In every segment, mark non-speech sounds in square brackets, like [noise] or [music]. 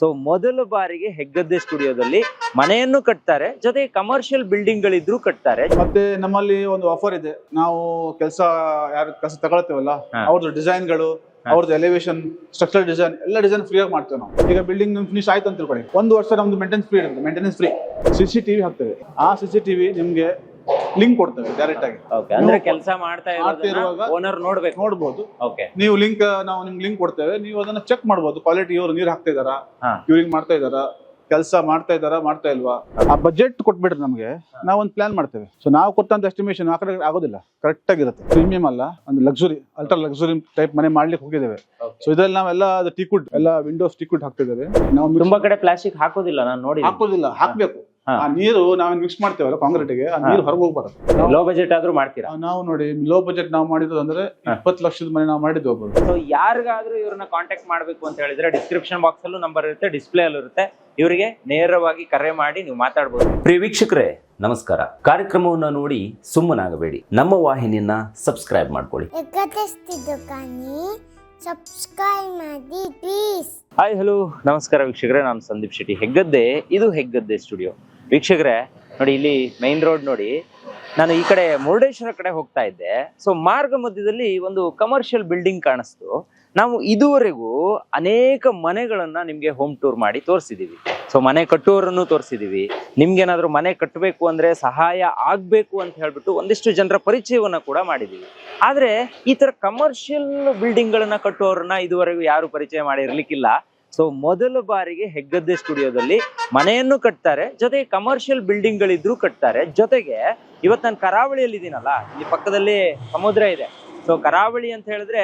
So ಮೊದಲ ಬಾರಿಗೆ ಹೆಗ್ಗದ್ದೆ ಸ್ಟುಡಿಯೋದಲ್ಲಿ ಮನೆಯನ್ನು ಕಟ್ತಾರೆ ಜೊತೆಗೆ ಕಮರ್ಷಿಯಲ್ ಬಿಲ್ಡಿಂಗ್ ಗಳಿದ್ರು ಕಟ್ತಾರೆ. ಮತ್ತೆ ನಮ್ಮಲ್ಲಿ ಒಂದು ಆಫರ್ ಇದೆ. ನಾವು ಕೆಲಸ ಯಾರು ಕೆಲಸ ತಗೊಳ್ತೇವಲ್ಲ ಅವ್ರದ್ದು ಅವ್ರದ್ದು ಡಿಸೈನ್ಗಳು ಅವ್ರದ್ದು ಎಲಿವೇಶನ್ ಸ್ಟ್ರಕ್ಚರ್ ಡಿಸೈನ್ ಎಲ್ಲ ಡಿಸೈನ್ ಫ್ರೀ ಆಗಿ ಮಾಡ್ತೇವೆ ನಾವು. ಈಗ ಬಿಲ್ಡಿಂಗ್ ಫಿನಿಶ್ ಆಯ್ತು ಅಂತ ತಿಳ್ಕೊಳ್ಳಿ. ಒಂದು ವರ್ಷ ನಮ್ದು ಮೇಂಟೆನೆನ್ಸ್ ಫ್ರೀ ಇರುತ್ತೆ maintenance free C C TV ಹಾಕ್ತೇವೆ. ಆ ಸಿ ಸಿ ಟಿವಿ ನಿಮ್ಗೆ ಲಿಂಕ್ ಕೊಡ್ತೇವೆ ಡೈರೆಕ್ಟ್ ಆಗಿ. ಓಕೆ ಅಂದ್ರೆ ಕೆಲಸ ಮಾಡ್ತಾ ಇರುವಾಗ ಓನರ್ ನೋಡ್ಬೇಕು. ನೋಡ್ಬೋದು. ಓಕೆ ನೀವು ಲಿಂಕ್ ನಾವು ನಿಮ್ಗೆ ಲಿಂಕ್ ಕೊಡ್ತೇವೆ. ನೀವು ಅದನ್ನ ಚೆಕ್ ಮಾಡಬಹುದು ಕ್ವಾಲಿಟಿ ಇವರು ನೀರು ಹಾಕ್ತಾ ಇದಾರಾ ಮಾಡ್ತಾ ಇದಾರಾ ಕೆಲಸ ಮಾಡ್ತಾ ಇದಾರಾ ಮಾಡ್ತಾ ಇಲ್ವಾ? ಆ ಬಜೆಟ್ ಕೊಟ್ಬಿಟ್ರೆ ನಮಗೆ ನಾವು ಒಂದು ಪ್ಲಾನ್ ಮಾಡ್ತೇವೆ. ಸೊ ನಾವು ಕೊಟ್ಟಂತ ಎಸ್ಟಿಮೇಶನ್ ಆ ಕಡೆ ಆಗೋದಿಲ್ಲ. ಕರೆಕ್ಟ್ ಆಗಿರುತ್ತೆ ಪ್ರೀಮಿಯಂ ಅಲ್ಲ ಒಂದು ಲಕ್ಸುರಿ ಅಲ್ಟ್ರಾ ಲಕ್ಸುರಿ ಟೈಪ್ ಮನೆ ಮಾಡ್ಲಿಕ್ಕೆ ಹೋಗಿದ್ದೇವೆ. ಸೊ ಇದ್ರಲ್ಲಿ ನಾವೆಲ್ಲ ಅದು ಟೀಕುಡ್ ಎಲ್ಲ ವಿಂಡೋಸ್ ಟಿಕುಡ್ ಹಾಕ್ತಿದ್ದೇವೆ. ನಾವು ತುಂಬಾ ಕಡೆ ಪ್ಲಾಸ್ಟಿಕ್ ಹಾಕೋದಿಲ್ಲ ನಾನು ನೋಡಿ ಹಾಕೋದಿಲ್ಲ ಹಾಕ್ಬೇಕು. ಆ ನೀರು ನಾವು ಮಿಕ್ಸ್ ಮಾಡ್ತೇವಲ್ಲ ಕಾಂಕ್ರೀಟ್ಗೆ ಆ ನೀರು ಹೊರಗೆ ಹೋಗ್ಬಾರ್ದು. ಲೋ ಬಜೆಟ್ ಆದ್ರೂ ಮಾಡ್ತೀರಾ? ನಾವು ನೋಡಿ ಲೋ ಬಜೆಟ್ ನಾವು ಮಾಡಿದ್ರು ಅಂದ್ರೆ ಇಪ್ಪತ್ತು ಲಕ್ಷದ ಮನೆ ನಾವು ಮಾಡಿದ್ದು ಒಬ್ಬರು ಸೊ ಯಾರಿಗಾದ್ರೂ ಇವ್ರನ್ನ ಕಾಂಟ್ಯಾಕ್ಟ್ ಮಾಡ್ಬೇಕು ಅಂತ ಹೇಳಿದ್ರೆ ಡಿಸ್ಕ್ರಿಪ್ಷನ್ ಬಾಕ್ಸ್ ಅಲ್ಲೂ ನಂಬರ್ ಇರುತ್ತೆ ಡಿಸ್ಪ್ಲೇ ಅಲ್ಲೂ ಇರುತ್ತೆ. ಇವರಿಗೆ ನೇರವಾಗಿ ಕರೆ ಮಾಡಿ ನೀವು ಮಾತಾಡ್ಬೋದು. ಪ್ರಿಯ ವೀಕ್ಷಕರೇ ನಮಸ್ಕಾರ. ಕಾರ್ಯಕ್ರಮವನ್ನು ನೋಡಿ ಸುಮ್ಮನಾಗಬೇಡಿ. ನಮ್ಮ ವಾಹಿನಿಯನ್ನ ಸಬ್ಸ್ಕ್ರೈಬ್ ಮಾಡ್ಕೊಳ್ಳಿ. ಸಬ್ಸ್ಕ್ರೈಬ್ ಮಾಡಿ ಪ್ಲೀಸ್ ಹಾಯ್ ಹಲೋ ನಮಸ್ಕಾರ ವೀಕ್ಷಕರೇ ನಾನು ಸಂದೀಪ್ ಶೆಟ್ಟಿ. ಹೆಗ್ಗದ್ದೆ ಇದು ಹೆಗ್ಗದ್ದೆ ಸ್ಟುಡಿಯೋ ವೀಕ್ಷಕರೇ, ನೋಡಿ ಇಲ್ಲಿ ಮೈನ್ ರೋಡ್ ನೋಡಿ, ನಾನು ಈ ಕಡೆ ಮುರುಡೇಶ್ವರ ಕಡೆ ಹೋಗ್ತಾ ಇದ್ದೆ. ಸೊ ಮಾರ್ಗ ಮಧ್ಯದಲ್ಲಿ ಒಂದು ಕಮರ್ಷಿಯಲ್ ಬಿಲ್ಡಿಂಗ್ ಕಾಣಿಸ್ತು. ನಾವು ಇದುವರೆಗೂ ಅನೇಕ ಮನೆಗಳನ್ನ ನಿಮ್ಗೆ ಹೋಮ್ ಟೂರ್ ಮಾಡಿ ತೋರಿಸಿದೀವಿ. ಸೊ ಮನೆ ಕಟ್ಟುವವರನ್ನು ತೋರಿಸಿದೀವಿ. ನಿಮ್ಗೇನಾದ್ರೂ ಮನೆ ಕಟ್ಟಬೇಕು ಅಂದ್ರೆ ಸಹಾಯ ಆಗ್ಬೇಕು ಅಂತ ಹೇಳ್ಬಿಟ್ಟು ಒಂದಿಷ್ಟು ಜನರ ಪರಿಚಯವನ್ನ ಕೂಡ ಮಾಡಿದೀವಿ. ಆದ್ರೆ ಈ ತರ ಕಮರ್ಷಿಯಲ್ ಬಿಲ್ಡಿಂಗ್ ಗಳನ್ನ ಕಟ್ಟುವವ್ರನ್ನ ಇದುವರೆಗೂ ಯಾರು ಪರಿಚಯ ಮಾಡಿರ್ಲಿಕ್ಕಿಲ್ಲ. ಸೊ ಮೊದಲ ಬಾರಿಗೆ ಹೆಗ್ಗದ್ದೆ ಸ್ಟುಡಿಯೋದಲ್ಲಿ ಮನೆಯನ್ನು ಕಟ್ತಾರೆ, ಜೊತೆಗೆ ಕಮರ್ಷಿಯಲ್ ಬಿಲ್ಡಿಂಗ್ ಗಳಿದ್ರು ಕಟ್ತಾರೆ. ಜೊತೆಗೆ ಇವತ್ತು ನಾನು ಕರಾವಳಿಯಲ್ಲಿ ಇದೀನಲ್ಲ, ಇಲ್ಲಿ ಪಕ್ಕದಲ್ಲಿ ಸಮುದ್ರ ಇದೆ. ಸೊ ಕರಾವಳಿ ಅಂತ ಹೇಳಿದ್ರೆ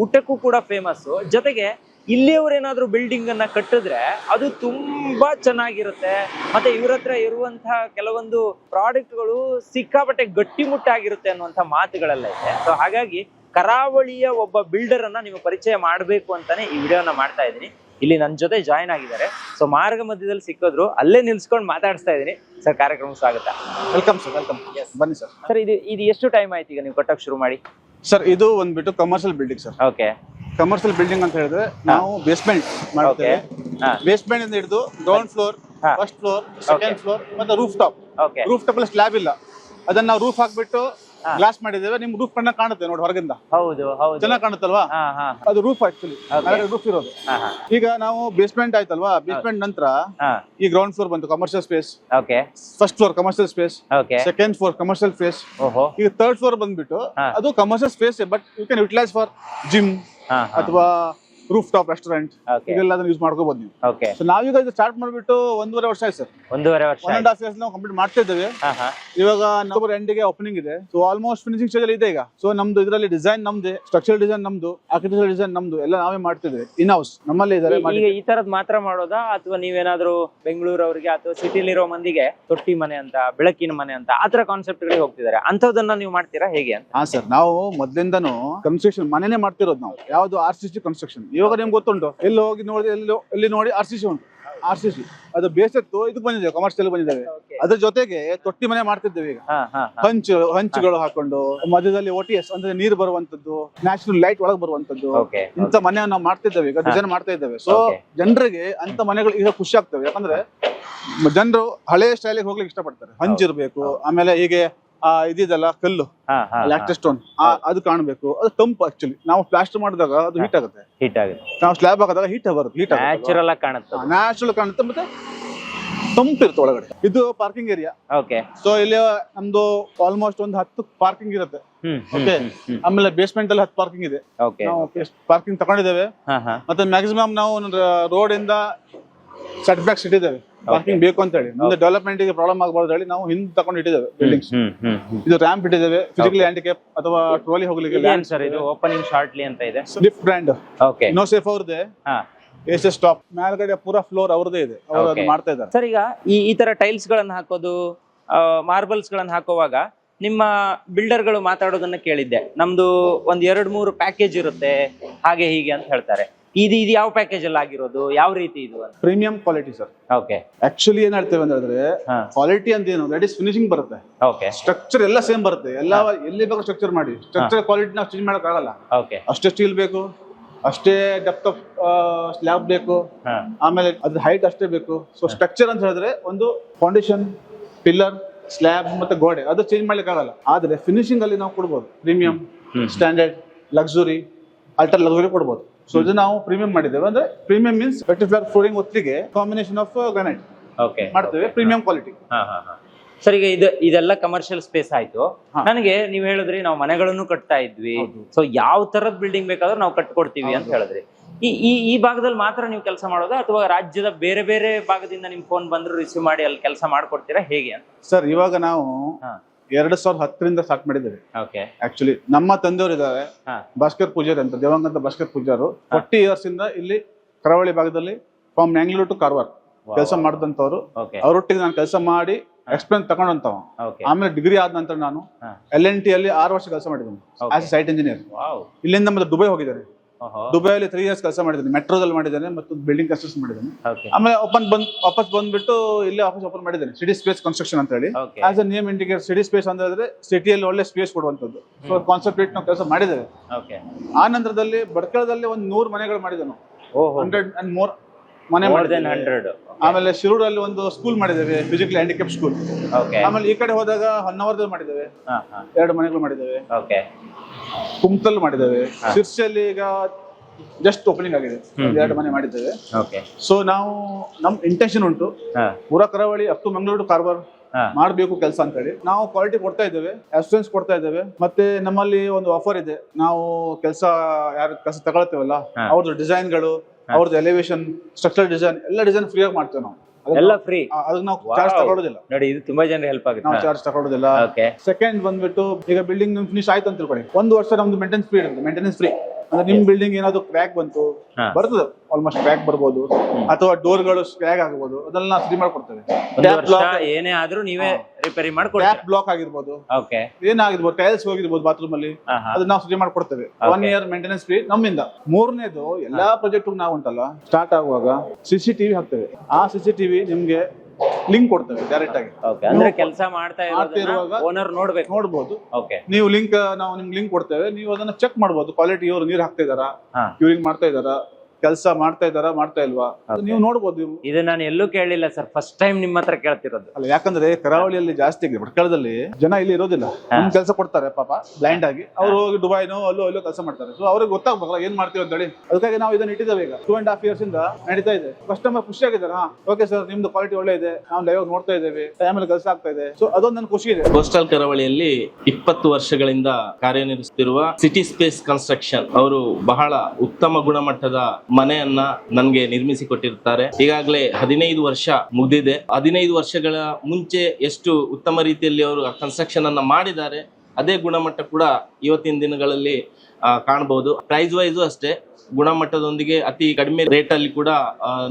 ಊಟಕ್ಕೂ ಕೂಡ ಫೇಮಸ್ ಜೊತೆಗೆ ಇಲ್ಲಿಯವರೇನಾದ್ರೂ ಬಿಲ್ಡಿಂಗ್ ಅನ್ನ ಕಟ್ಟಿದ್ರೆ ಅದು ತುಂಬಾ ಚೆನ್ನಾಗಿರುತ್ತೆ. ಮತ್ತೆ ಇವ್ರ ಹತ್ರ ಇರುವಂತಹ ಕೆಲವೊಂದು ಪ್ರಾಡಕ್ಟ್ಗಳು ಸಿಕ್ಕಾಪಟ್ಟೆ ಗಟ್ಟಿಮುಟ್ಟಾಗಿರುತ್ತೆ ಅನ್ನುವಂಥ ಮಾತುಗಳೆಲ್ಲ ಇದೆ. ಸೊ ಹಾಗಾಗಿ ಕರಾವಳಿಯ ಒಬ್ಬ ಬಿಲ್ಡರ್ ಅನ್ನ ನೀವು ಪರಿಚಯ ಮಾಡಬೇಕು ಅಂತಾನೆ ಈ ವಿಡಿಯೋನ ಮಾಡ್ತಾ ಇದ್ದೀನಿ. ಇಲ್ಲಿ ನನ್ನ ಜೊತೆ ಜಾಯ್ನ್ ಆಗಿದ್ದಾರೆ. ಸೊ ಮಾರ್ಗ ಮಧ್ಯದಲ್ಲಿ ಸಿಕ್ಕಿದ್ರು ಅಲ್ಲೇ ನಿಲ್ಸ್ಕೊಂಡು ಮಾತಾಡಿಸ್ತಾ ಇದ್ದೀನಿ. ಸರ್ ಕಾರ್ಯಕ್ರಮ ಸ್ವಾಗತ. ವೆಲ್ಕಮ್ ಸರ್ ವೆಲ್ಕಮ್ ಬನ್ನಿ ಸರ್ ಸರ್ ಇದು ಇದು ಎಷ್ಟು ಟೈಮ್ ಆಯ್ತು ಈಗ ನೀವು ಕಟ್ಟಕ್ಕೆ ಶುರು ಮಾಡಿ? ಸರ್ ಇದು ಒಂದ್ಬಿಟ್ಟು commercial building sir okay commercial building ಅಂತ ಹೇಳಿದ್ರೆ ನಾವು ಬೇಸ್ಮೆಂಟ್ ಮಾಡ್ತೇವೆ. ಬೇಸ್ಮೆಂಟ್ ಇಂದ ಹಿಡಿದು ground floor first floor second floor ಮತ್ತೆ roof top okay roof top ಅಲ್ಲಿ ಸ್ಲ್ಯಾಬ್ ಇಲ್ಲ. ಅದನ್ನ ನಾವು ರೂಫ್ ಹಾಕ್ಬಿಟ್ಟು. ಗ್ಲಾಸ್ ಮಾಡಿದ್ದೇವೆ ನಿಮ್ ರೂಫ್ ಕಣ್ಣ ಕಾಣುತ್ತೆ ನೋಡಿ ಹೊರಗಿಂದ. ಹೌದು ಹೌದು. ಚೆನ್ನಾಗಿ ಕಾಣುತ್ತಲ್ವಾ? ಅದು ರೂಫ್ ಆಕ್ಚುಲಿ. ರೂಫ್ ಇರೋದು. ಈಗ ನಾವು ಬೇಸ್ಮೆಂಟ್ ಆಯ್ತಲ್ವಾ? ಬೇಸ್ಮೆಂಟ್ ನಂತರ ಈ ಗ್ರೌಂಡ್ ಫ್ಲೋರ್ ಬಂತು commercial space okay first floor commercial space second floor commercial space ಈಗ ಥರ್ಡ್ ಫ್ಲೋರ್ ಬಂದ್ಬಿಟ್ಟು ಅದು commercial space but you can utilise for gym ಅಥವಾ ರೂಫ್ ಟಾಪ್ ರೆಸ್ಟೋರೆಂಟ್ ಇದೆಲ್ಲ ಅದನ್ನ ಯೂಸ್ ಮಾಡ್ಕೋಬಹುದು ನೀವು. ಓಕೆ ಸೊ ನಾವೀಗ ಇದು ಸ್ಟಾರ್ಟ್ ಮಾಡ್ಬಿಟ್ಟು ಒಂದೂವರೆ ವರ್ಷ ಆಯ್ತು ಸರ್. ಒಂದೂವರೆ ವರ್ಷ ಒನ್ ಅಂಡ್ ಹಾಫ್ ಇಯರ್ಸ್ ನಾವು ಕಂಪ್ಲೀಟ್ ಮಾಡ್ತಾ ಇದ್ದೇವೆ. ಇವಾಗ ನವೆಂಬರ್ ಎಂಡಿಗೆ ಓಪನಿಂಗ್ ಇದೆ. ಸೊ ಆಲ್ಮೋಸ್ಟ್ ಫಿನಿಶಿಂಗ್ ಸ್ಟೇಜ್ ಅಲ್ಲಿ ಇದೆ ಈಗ. ಸೊ ನಮ್ದು ಇದರಲ್ಲಿ ಡಿಸೈನ್ ನಮ್ದೇ ಸ್ಟ್ರಕ್ಚರ್ ಡಿಸೈನ್ ನಮ್ದು ಆರ್ಕಿಟೆಕ್ಚರ್ ಡಿಸೈನ್ ನಮ್ದು ಎಲ್ಲ ನಾವೇ ಮಾಡ್ತಿದ್ದೇವೆ ಇನ್ ಹೌಸ್ ನಮ್ಮಲ್ಲೇ ಇದ್ದಾರೆ ಈಗ ಈ ತರದ್ ಮಾತ್ರ ಮಾಡೋದಾ? ಅಥವಾ ನೀವೇನಾದ್ರೂ ಬೆಂಗಳೂರವರಿಗೆ ಅಥವಾ ಸಿಟಿಲಿರೋ ಮಂದಿಗೆ ತೊಟ್ಟಿ ಮನೆ ಅಂತ ಬೆಳಕಿನ ಮನೆ ಅಂತ ಆತರ ಕಾನ್ಸೆಪ್ಟ್ ಗಳಿಗೆ ಹೋಗ್ತಿದ್ದಾರೆ. ಅಂತದನ್ನ ನೀವು ಮಾಡ್ತೀರಾ? ಹೇಗೆ ಅಂತ? ಹಾ ಸರ್. ನಾವು ಮೊದ್ಲಿಂದನು ಕನ್ಸ್ಟ್ರಕ್ಷನ್ ಮನೆನೇ ಮಾಡ್ತಿರೋದು ನಾವು. ಯಾವ್ದು ಆರ್ ಸಿ ಸಿ ಕನ್ಸ್ಟ್ರಕ್ಷನ್ ಇವಾಗ ನಿಮ್ಗೆ ಗೊತ್ತುಂಟು. ಎಲ್ಲಿ ಹೋಗಿ ನೋಡಿ ಎಲ್ಲಿ ಎಲ್ಲಿ ನೋಡಿ ಆರ್ ಸಿ ಸಿ ಉಂಟು. ಆರ್ ಸಿ ಸಿ ಅದು ಬೇಸತ್ತು ಇದು ಬಂದಿದೆ ಕಮರ್ಷಿಯಲ್ ಬಂದಿದ್ದಾವೆ. ಅದ್ರ ಜೊತೆಗೆ ತೊಟ್ಟಿ ಮನೆ ಮಾಡ್ತಿದ್ದೇವೆ ಈಗ. ಹಂಚು ಹಂಚುಗಳು ಹಾಕೊಂಡು ಮಧ್ಯದಲ್ಲಿ ಓಟಿ ಟಿ ಎಸ್ ಅಂದ್ರೆ ನೀರು ಬರುವಂತದ್ದು ನ್ಯಾಚುರಲ್ ಲೈಟ್ ಒಳಗೆ ಬರುವಂತದ್ದು ಇಂಥ ಮನೆ ನಾವು ಮಾಡ್ತಿದ್ದೇವೆ ಈಗ ಡಿಸೈನ್ ಮಾಡ್ತಾ ಇದ್ದೇವೆ ಸೊ. ಜನರಿಗೆ ಅಂತ ಮನೆಗಳು ಈಗ ಖುಷಿ ಆಗ್ತವೆ. ಯಾಕಂದ್ರೆ ಜನರು ಹಳೆ ಸ್ಟೈಲಿಗೆ ಹೋಗ್ಲಿಕ್ಕೆ ಇಷ್ಟಪಡ್ತಾರೆ. ಹಂಚಿರ್ಬೇಕು ಆಮೇಲೆ ಹೀಗೆ ಆ ಇದಿದೆಲ್ಲ ಕಲ್ಲು. ಲ್ಯಾಕ್ಟರ್ ಸ್ಟೋನ್ ಅದು ಕಾಣಬೇಕು. ಅದು ತಂಪು ಆಕ್ಚುಲಿ ನಾವು ಪ್ಲಾಸ್ಟರ್ ಮಾಡಿದಾಗ ಅದು ಹೀಟ್ ಆಗುತ್ತೆ. ಹೀಟ್ ಆಗುತ್ತೆ. ನಾವು ಸ್ಲ್ಯಾಬ್ ಹಾಕಿದಾಗ ಹೀಟ್ ಬರುತ್ತೆ ಹೀಟ್ ನ್ಯಾಚುರಲ್ ಆಗಿ ಕಾಣುತ್ತೆ ನ್ಯಾಚುರಲ್ ಕಾಣುತ್ತೆ ಮತ್ತೆ ತಂಪು ಇರುತ್ತೆ ಒಳಗಡೆ. ಇದು ಪಾರ್ಕಿಂಗ್ ಏರಿಯಾ ಓಕೆ ಸೊ ಇಲ್ಲಿ ನಮ್ದು ಆಲ್ಮೋಸ್ಟ್ ಒಂದು ಹತ್ತು ಪಾರ್ಕಿಂಗ್ ಇರುತ್ತೆ. ಓಕೆ ಆಮೇಲೆ ಬೇಸ್ಮೆಂಟ್ ಅಲ್ಲಿ ಹತ್ತು ಪಾರ್ಕಿಂಗ್ ಇದೆ. ನಾವು ಪಾರ್ಕಿಂಗ್ ತಗೊಂಡಿದ್ದೇವೆ. ಮತ್ತೆ ಮ್ಯಾಕ್ಸಿಮಮ್ ನಾವು ರೋಡ್ ಇಂದ ಸೆಟ್ ಬ್ಯಾಕ್ಸ್ ಇಟ್ಟಿದ್ದೇವೆ ಪಾರ್ಕಿಂಗ್ ಬೇಕು ಅಂತ ಹೇಳಿ ಮುಂದೆ ಡೆವಲಪ್ಮೆಂಟ್ಗೆ ಪ್ರಾಬ್ಲಮ್ ಆಗಬಾರ್ದು ಹೇಳಿ ನಾವು ಹಿಂದ್ ತಗೊಂಡು ಇಟ್ಟಿದ್ದೇವೆ ಬಿಲ್ಡಿಂಗ್ಸ್ ಇದು ರ್ಯಾಂಪ್ ಇಟ್ಟಿದ್ದೇವೆ. ಫಿಸಿಕಲಿ ಹ್ಯಾಂಡಿಕ್ಯಾಪ್ ಅಥವಾ ಟ್ರೋಲಿ ಹೋಗ್ಲಿಕ್ಕೆ ಲ್ಯಾಂಡ್ ಸರ್ ಇದು ಓಪನಿಂಗ್ ಶಾರ್ಟ್ಲಿ ಅಂತ ಇದೆ. Lift brand okay no safe ಅವ್ರದ್ದೇ. ಹಾ. ಎಸ್ ಎಸ್ ಸ್ಟಾಪ್ ಮೇಲ್ಗಡೆ ಪೂರಾ ಫ್ಲೋರ್ ಅವ್ರದೇ ಇದೆ. ಅವರು ಅದು ಮಾಡ್ತಾ ಇದ್ದಾರೆ. ಸರ್ ಈಗ ಈ ಈ ತರ ಟೈಲ್ಸ್ ಗಳನ್ನ ಹಾಕೋದು ಮಾರ್ಬಲ್ಸ್ ಗಳನ್ನ ಹಾಕುವಾಗ ನಿಮ್ಮ ಬಿಲ್ಡರ್ಗಳು ಮಾತಾಡೋದನ್ನ ಕೇಳಿದ್ದೆ. ನಮ್ದು ಒಂದ್ ಎರಡ್ ಮೂರು ಪ್ಯಾಕೇಜ್ ಇರುತ್ತೆ ಹಾಗೆ ಹೀಗೆ ಅಂತ ಹೇಳ್ತಾರೆ. ಇದು ಇದು ಯಾವ ಪ್ಯಾಕೇಜ್ ಅಲ್ಲಿ ಆಗಿರೋದು? ಯಾವ ರೀತಿ ಇದು ಅಂತ? Premium quality sir okay actually ಏನ್ ಹೇಳ್ತೇವೆ ಅಂತ ಹೇಳಿದ್ರೆ ಕ್ವಾಲಿಟಿ ಅಂತ ಏನು ದಟ್ ಇಸ್ ಫಿನಿಶಿಂಗ್ ಬರುತ್ತೆ. ಓಕೆ ಸ್ಟ್ರಕ್ಚರ್ ಎಲ್ಲ ಸೇಮ್ ಬರುತ್ತೆ. ಎಲ್ಲ ಎಲ್ಲಿ ಬೇಕು ಸ್ಟ್ರಕ್ಚರ್ ಮಾಡಿ. ಸ್ಟ್ರಕ್ಚರ್ ಕ್ವಾಲಿಟಿ ನಾವು ಚೇಂಜ್ ಮಾಡಕ್ ಆಗಲ್ಲ. ಓಕೆ ಅಷ್ಟೇ ಸ್ಟೀಲ್ ಬೇಕು ಅಷ್ಟೇ ಡೆಪ್ತ್ ಆಫ್ ಸ್ಲ್ಯಾಬ್ ಬೇಕು ಆಮೇಲೆ ಅದ್ರ ಹೈಟ್ ಅಷ್ಟೇ ಬೇಕು. ಸೊ ಸ್ಟ್ರಕ್ಚರ್ ಅಂತ ಹೇಳಿದ್ರೆ ಒಂದು ಫೌಂಡೇಶನ್ ಪಿಲ್ಲರ್ ಸ್ಲ್ಯಾಬ್ ಮತ್ತೆ ಗೋಡೆ ಅದು ಚೇಂಜ್ ಮಾಡ್ಲಿಕ್ಕೆ ಆಗಲ್ಲ. ಆದ್ರೆ ಫಿನಿಶಿಂಗ್ ಅಲ್ಲಿ ನಾವು ಕೊಡ್ಬೋದು. Premium standard luxury ultra luxury ಕೊಡ್ಬೋದು. ಸೊ ಇದು ನಾವು ಪ್ರೀಮಿಯಂ ಮಾಡಿದ್ದೇವೆ. ಅಂದ್ರೆ ಪ್ರೀಮಿಯಂ ಮೀನ್ಸ್ ವೆಟಿಫ್ಲರ್ ಫ್ಲೋರಿಂಗ್ ಒತ್ತಿಗೆ ಕಾಂಬಿನೇಷನ್ ಆಫ್ ಗ್ರಾನೈಟ್ ಓಕೆ ಮಾಡ್ತೇವೆ. ಪ್ರೀಮಿಯಂ ಕ್ವಾಲಿಟಿ ಹಾ ಹಾ ಹಾ. ಸರ್ ಈಗ ಇದು ಇದೆಲ್ಲ ಕಮರ್ಷಿಯಲ್ ಸ್ಪೇಸ್ ಆಯ್ತು. ನನಗೆ ನೀವ್ ಹೇಳಿದ್ರಿ ನಾವು ಮನೆಗಳನ್ನು ಕಟ್ತಾ ಇದ್ವಿ. ಸೊ ಯಾವ ತರದ್ ಬಿಲ್ಡಿಂಗ್ ಬೇಕಾದ್ರೂ ನಾವು ಕಟ್ಕೊಡ್ತೀವಿ ಅಂತ ಹೇಳಿದ್ರಿ. ಈ ಈ ಈ ಭಾಗದಲ್ಲಿ ಮಾತ್ರ ನೀವು ಕೆಲಸ ಮಾಡೋದಾ? ಅಥವಾ ರಾಜ್ಯದ ಬೇರೆ ಬೇರೆ ಭಾಗದಿಂದ ನಿಮ್ ಫೋನ್ ಬಂದ್ರು ರಿಸೀವ್ ಮಾಡಿ ಅಲ್ಲಿ ಕೆಲಸ ಮಾಡ್ಕೊಡ್ತೀರಾ? ಹೇಗೆ ಅಂತ? ಸರ್ ಇವಾಗ ನಾವು ಎರಡ್ ಸಾವಿರದ ಹತ್ತರಿಂದ ಸ್ಟಾರ್ಟ್ ಮಾಡಿದ್ದೇವೆ. ಓಕೆ ಆಕ್ಚುಲಿ ನಮ್ಮ ತಂದೆಯವರು ಇದ್ದಾರೆ. ಹಾ. ಭಾಸ್ಕರ್ ಪೂಜಾರಿ ಅಂತ ದೇವಂಗಂತ ಭಾಸ್ಕರ್ ಪೂಜಾರು. ಫೋರ್ಟಿ ಇಯರ್ಸ್ ಇಂದ ಇಲ್ಲಿ ಕರಾವಳಿ ಭಾಗದಲ್ಲಿ ಫ್ರಮ್ ಮ್ಯಾಂಗ್ಳೂರ್ ಟು ಕಾರ್ವಾರ್ ಕೆಲಸ ಮಾಡಿದಂತವ್ರು ಓಕೆ ಅವರೊಟ್ಟಿಗೆ ನಾನು ಕೆಲಸ ಮಾಡಿ ಎಕ್ಸ್ಪೀರಿಯನ್ಸ್ ತಗೊಂಡಂತವ ಓಕೆ ಆಮೇಲೆ ಡಿಗ್ರಿ ಆದ ನಂತರ ನಾನು ಹಾ. ಎಲ್ ಎನ್ ಟಿ ಅಲ್ಲಿ ಆರು ವರ್ಷ ಕೆಲಸ ಮಾಡಿದ್ದೀನಿ. Okay. As site engineer wow ಇಲ್ಲಿಂದ ಮತ್ತೆ ದುಬೈ ಹೋಗಿದ್ದೇನೆ ದುಬೈಯಲ್ಲಿ ತ್ರೀ ಇಯರ್ಸ್ ಕೆಲಸ ಮಾಡಿದ್ದೀನಿ. ಮೆಟ್ರೋದಲ್ಲಿ ಮಾಡಿದ್ದೇನೆ ಮತ್ತು ಬಿಲ್ಡಿಂಗ್ ಕನ್ಸ್ಟ್ರಕ್ಷನ್ ಮಾಡಿದ್ದೇನೆ. ಆಮೇಲೆ ಓಪನ್ ಬಂದ್ ವಾಪಸ್ ಬಂದ್ಬಿಟ್ಟು ಇಲ್ಲೇ ಆಫೀಸ್ ಓಪನ್ ಮಾಡಿದ್ದೇನೆ. ಸಿಟಿ ಸ್ಪೇಸ್ ಕನ್ಸ್ಟ್ರಕ್ಷನ್ ಅಂತ ಹೇಳಿ. As a name indicate city space ಅಂತ ಹೇಳಿದ್ರೆ ಸಿಟಿಯಲ್ಲಿ ಒಳ್ಳೆ ಸ್ಪೇಸ್ ಕೊಡುವಂಥದ್ದು. ಸೊ ಕಾನ್ಸಂಟ್ರೇಟ್ ನಾವು ಕೆಲಸ ಮಾಡಿದ್ದೇವೆ. ಆ ನಂತರದಲ್ಲಿ ಬಡ್ಕಳದಲ್ಲಿ ಒಂದು ನೂರು ಮನೆಗಳು ಮಾಡಿದ್ದೇವೆ ಹಂಡ್ರೆಡ್ ಅಂಡ್ ಮೋರ್ ಮನೆ. ಹಂಡ್ರೆಡ್ ಆಮೇಲೆ ಶಿರೂರಲ್ಲಿ ಒಂದು ಸ್ಕೂಲ್ ಮಾಡಿದ್ದೇವೆ ಫಿಸಿಕಲಿ ಹ್ಯಾಂಡಿಕ್ಯಾಪ್ ಸ್ಕೂಲ್ ಆಮೇಲೆ ಈ ಕಡೆ ಹೋದಾಗ ಹೊನ್ನಾವರದಲ್ಲಿ ಮಾಡಿದ್ದೇವೆ. ಹಾ ಹಾ. ಎರಡು ಮನೆಗಳು ಮಾಡಿದ್ದೇವೆ. ಕುಮ್ತಲ್ ಮಾಡಿದ್ದೇವೆ. ಶಿರ್ಸಿಯಲ್ಲಿ ಈಗ ಜಸ್ಟ್ ಓಪನಿಂಗ್ ಆಗಿದೆ. ಎರಡು ಮನೆ ಮಾಡಿದ್ದೇವೆ. ಸೊ ನಾವು ನಮ್ ಇಂಟೆನ್ಷನ್ ಉಂಟು. ಪೂರಾ ಕರಾವಳಿ ಅಪ್ ಟು ಮಂಗಳೂರು ಕಾರವಾರ ಹಾ ಮಾಡಬೇಕು ಕೆಲಸ ಅಂತ ಹೇಳಿ ನಾವು ಕ್ವಾಲಿಟಿ ಕೊಡ್ತಾ ಇದ್ದೇವೆ ಅಸಿಸ್ಟೆನ್ಸ್ ಕೊಡ್ತಾ ಇದ್ದೇವೆ ಮತ್ತೆ ನಮ್ಮಲ್ಲಿ ಒಂದು ಆಫರ್ ಇದೆ. ನಾವು ಕೆಲಸ ಯಾರು ಕೆಲಸ ತಗೊಳ್ತೇವಲ್ಲ ಅವ್ರದ್ದು ಡಿಸೈನ್ಗಳು ಅವ್ರದ್ದು ಎಲಿವೇಶನ್ ಸ್ಟ್ರಕ್ಚರ್ ಡಿಸೈನ್ ಎಲ್ಲ ಡಿಸೈನ್ ಫ್ರೀ ಆಗಿ ಮಾಡ್ತೇವೆ ನಾವು. ಎಲ್ಲ ಫ್ರೀ ಅದಕ್ಕೆ ನಾವು ಚಾರ್ಜ್. ತಗೊಳ್ಳೋದಿಲ್ಲ ನೋಡಿ ಇದು ತುಂಬಾ ಜನ ಹೆಲ್ಪ್ ನಾವು ಚಾರ್ಜ್ ತಗೊಳ್ಳೋದಿಲ್ಲ ಸೆಕೆಂಡ್ ಬಂದ್ಬಿಟ್ಟು ಈಗ ಬಿಲ್ಡಿಂಗ್ ಫಿನಿಶ್ ಆಯ್ತು ಅಂತ ತಿಳ್ಕೊಳ್ಳಿ. ಒಂದು ವರ್ಷ ನಮ್ದು ಮೇಂಟೆನೆನ್ಸ್ ಫ್ರೀ ಇರುತ್ತೆ. ಮೇಂಟೆನೆನ್ಸ್ ಫ್ರೀ ಅಂದ್ರೆ ನಿಮ್ ಬಿಲ್ಡಿಂಗ್ ಏನಾದ್ರು ಕ್ರ್ಯಾಕ್ ಬಂತು ಹಾ. ಬರ್ತದೆ ಆಲ್ಮೋಸ್ಟ್ ಕ್ರ್ಯಾಕ್ ಬರ್ಬೋದು ಅಥವಾ ಡೋರ್ಗಳು ಸ್ಕ್ರ್ಯಾಕ್ ಆಗ್ಬೋದು ಅದೆಲ್ಲ ನಾವು ಸರಿ ಮಾಡ್ಕೊಡ್ತೇವೆ. ಒಂದು ಟ್ಯಾಪ್ ವರ್ಷ ಬ್ಲಾಕ್ ಏನೇ ಆದ್ರೂ ನೀವೇ ರಿಪೇರಿ ಟ್ಯಾಪ್ ಮಾಡ್ಕೊಡ್ತೀರಾ? ಬ್ಲಾಕ್ ಆಗಿರ್ಬೋದು. ಓಕೆ ಏನಾಗಿರ್ಬೋದು ಟೈಲ್ಸ್ ಹೋಗಿರ್ಬೋದು ಬಾತ್ರೂಮ್ ಅಲ್ಲಿ ಹಾ ಹಾ. ಅದನ್ನ ನಾವು ಸರಿ ಮಾಡ್ಕೊಡ್ತೇವೆ. ಒನ್ ಇಯರ್ ಮೇಂಟೆನೆನ್ಸ್ ಫ್ರೀ ನಮ್ಮಿಂದ ಮೂರನೇದು ಎಲ್ಲಾ ಪ್ರಾಜೆಕ್ಟ್ ನಾವು ಉಂಟಲ್ಲ ಸ್ಟಾರ್ಟ್ ಆಗುವಾಗ ಸಿಸಿ ಟಿವಿ ಹಾಕ್ತೇವೆ. ಆ ಸಿಸಿ ಟಿವಿ ನಿಮ್ಗೆ ಲಿಂಕ್ ಕೊಡ್ತೇವೆ ಡೈರೆಕ್ಟ್ ಆಗಿ. ಓಕೆ ಅಂದ್ರೆ ಕೆಲಸ ಮಾಡ್ತಾ ಇರೋದನ್ನ ಇರುವಾಗ ಓನರ್ ನೋಡ್ಬೇಕು. ನೋಡ್ಬೋದು. ಓಕೆ ನೀವು ಲಿಂಕ್ ನಾವು ನಿಮ್ಗೆ ಲಿಂಕ್ ಕೊಡ್ತೇವೆ ನೀವು ಅದನ್ನ ಚೆಕ್ ಮಾಡ್ಬೋದು. ಕ್ವಾಲಿಟಿ ಇವರು ನೀರು ಹಾಕ್ತಾ ಇದಾರಾ. ಕ್ಯೂರಿಂಗ್ ಮಾಡ್ತಾ ಇದಾರಾ ಕೆಲಸ ಮಾಡ್ತಾ ಇದಾರಾ ಮಾಡ್ತಾ ಇಲ್ವಾ? ನೀವು ನೋಡ್ಬೋದು ನೀವು. ಇದು ನಾನು ಎಲ್ಲೂ ಕೇಳಿಲ್ಲ ಸರ್ ಫಸ್ಟ್ ಟೈಮ್ ನಿಮ್ಮ ಹತ್ರ ಕೇಳ್ತಿರೋದು. ಅಲ್ಲ ಯಾಕಂದ್ರೆ ಕರಾವಳಿಯಲ್ಲಿ ಜಾಸ್ತಿ ಇದೆ ಭಟ್ಕಳದಲ್ಲಿ ಜನ ಇಲ್ಲಿ ಇರೋದಿಲ್ಲ. ನಮ್ ಕೆಲಸ ಕೊಡ್ತಾರೆ ಪಾಪ ಬ್ಲೈಂಡ್ ಆಗಿ. ಅವ್ರು ಹೋಗಿ ದುಬೈನೋ ಅಲ್ಲೋ ಅಲ್ಲೋ ಕೆಲಸ ಮಾಡ್ತಾರೆ. ಸೊ ಅವ್ರಿಗೆ ಗೊತ್ತಾಗ್ಬೇಕಲ್ಲ ಏನ್ ಮಾಡ್ತೀವಿ ಅಂತ ಹೇಳಿ ಅದಕ್ಕಾಗಿ ನಾವು ಇದನ್ನ ಇಟ್ಟಿದ್ದೇವೆ ಈಗ. ಟೂ ಅಂಡ್ ಹಾಫ್ ಇಯರ್ಸ್ ಇಂದ ನಡೀತಾ ಇದೆ. ಕಸ್ಟಮರ್ ಖುಷಿ ಆಗಿದ್ದಾರೆ? ಹಾ ಓಕೆ ಸರ್ ನಿಮ್ದು ಕ್ವಾಲಿಟಿ ಒಳ್ಳೆ ಇದೆ. ನಾವು ಲೈವ್ ನೋಡ್ತಾ ಇದ್ದೇವೆ. ಟೈಮಲ್ಲಿ ಕೆಲಸ ಆಗ್ತಾ ಇದೆ. ಸೊ ಅದೊಂದು ನನ್ ಖುಷಿ ಇದೆ. ಕೋಸ್ಟಲ್ ಕರಾವಳಿಯಲ್ಲಿ ಇಪ್ಪತ್ತು ವರ್ಷಗಳಿಂದ ಕಾರ್ಯನಿರ್ವಹಿಸುತ್ತಿರುವ ಸಿಟಿ ಸ್ಪೇಸ್ ಕನ್ಸ್ಟ್ರಕ್ಷನ್ ಅವರು ಬಹಳ ಉತ್ತಮ ಗುಣಮಟ್ಟದ ಮನೆಯನ್ನ ನನಗೆ ನಿರ್ಮಿಸಿ ಕೊಟ್ಟಿರ್ತಾರೆ. ಈಗಾಗಲೇ ಹದಿನೈದು ವರ್ಷ ಮುಗಿದಿದೆ. ಹದಿನೈದು ವರ್ಷಗಳ ಮುಂಚೆ ಎಷ್ಟು ಉತ್ತಮ ರೀತಿಯಲ್ಲಿ ಅವರು ಕನ್ಸ್ಟ್ರಕ್ಷನ್ ಅನ್ನ ಮಾಡಿದ್ದಾರೆ, ಅದೇ ಗುಣಮಟ್ಟ ಕೂಡ ಇವತ್ತಿನ ದಿನಗಳಲ್ಲಿ ಕಾಣಬಹುದು ಪ್ರೈಸ್ ವೈಸು ಅಷ್ಟೇ. ಗುಣಮಟ್ಟದೊಂದಿಗೆ ಅತಿ ಕಡಿಮೆ ರೇಟ್ ಅಲ್ಲಿ ಕೂಡ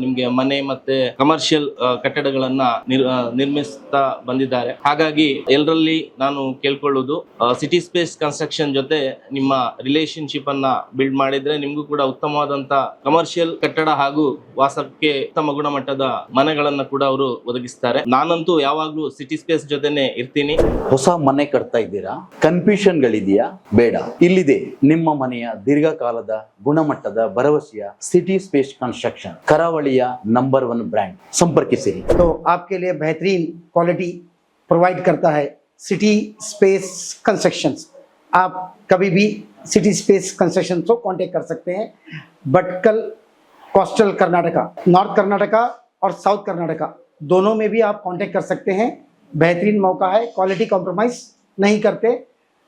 ನಿಮ್ಗೆ ಮನೆ ಮತ್ತೆ ಕಮರ್ಷಿಯಲ್ ಕಟ್ಟಡಗಳನ್ನ ನಿರ್ಮಿಸ್ತಾ ಬಂದಿದ್ದಾರೆ. ಹಾಗಾಗಿ ಎಲ್ಲರಲ್ಲಿ ನಾನು ಕೇಳ್ಕೊಳ್ಳೋದು ಸಿಟಿ ಸ್ಪೇಸ್ ಕನ್ಸ್ಟ್ರಕ್ಷನ್ ಜೊತೆ ನಿಮ್ಮ ರಿಲೇಶನ್ಶಿಪ್ ಅನ್ನ ಬಿಲ್ಡ್ ಮಾಡಿದ್ರೆ ನಿಮ್ಗೂ ಕೂಡ ಉತ್ತಮವಾದಂತ ಕಮರ್ಷಿಯಲ್ ಕಟ್ಟಡ ಹಾಗೂ ವಾಸಕ್ಕೆ ಉತ್ತಮ ಗುಣಮಟ್ಟದ ಮನೆಗಳನ್ನ ಕೂಡ ಅವರು ಒದಗಿಸ್ತಾರೆ. ನಾನಂತೂ ಯಾವಾಗ್ಲೂ ಸಿಟಿ ಸ್ಪೇಸ್ ಜೊತೆನೆ ಇರ್ತೀನಿ. ಹೊಸ ಮನೆ ಕಟ್ತಾ ಇದ್ದೀರಾ? ಕನ್ಫ್ಯೂಷನ್ ಗಳಿದೆಯಾ? ಬೇಡ. ಇಲ್ಲಿದೆ. ನಿಮ್ಮ ಮನೆಯ ದೀರ್ಘಕಾಲದ ಗುಣಮಟ್ಟದ ಭರವಸೆಯ ಸಿಟಿ ಸ್ಪೇಸ್ ಕನ್ಸ್ಟ್ರಕ್ಷನ್ ಕರಾವಳಿಯ ನಂಬರ್ ಒನ್ ಬ್ರ್ಯಾಂಡ್ ಸಂಪರ್ಕಿಸಿರಿ तो आपके लिए बेहतरीन क्वालिटी प्रोवाइड करता है सिटी स्पेस कंस्ट्रक्शंस आप कभी भी सिटी स्पेस कंस्ट्रक्शन को कांटेक्ट कर सकते हैं भटकल कोस्टल कर्नाटका नॉर्थ कर्नाटका और साउथ कर्नाटका दोनों में भी आप कांटेक्ट कर सकते हैं बेहतरीन मौका है क्वालिटी कॉम्प्रोमाइज नहीं करते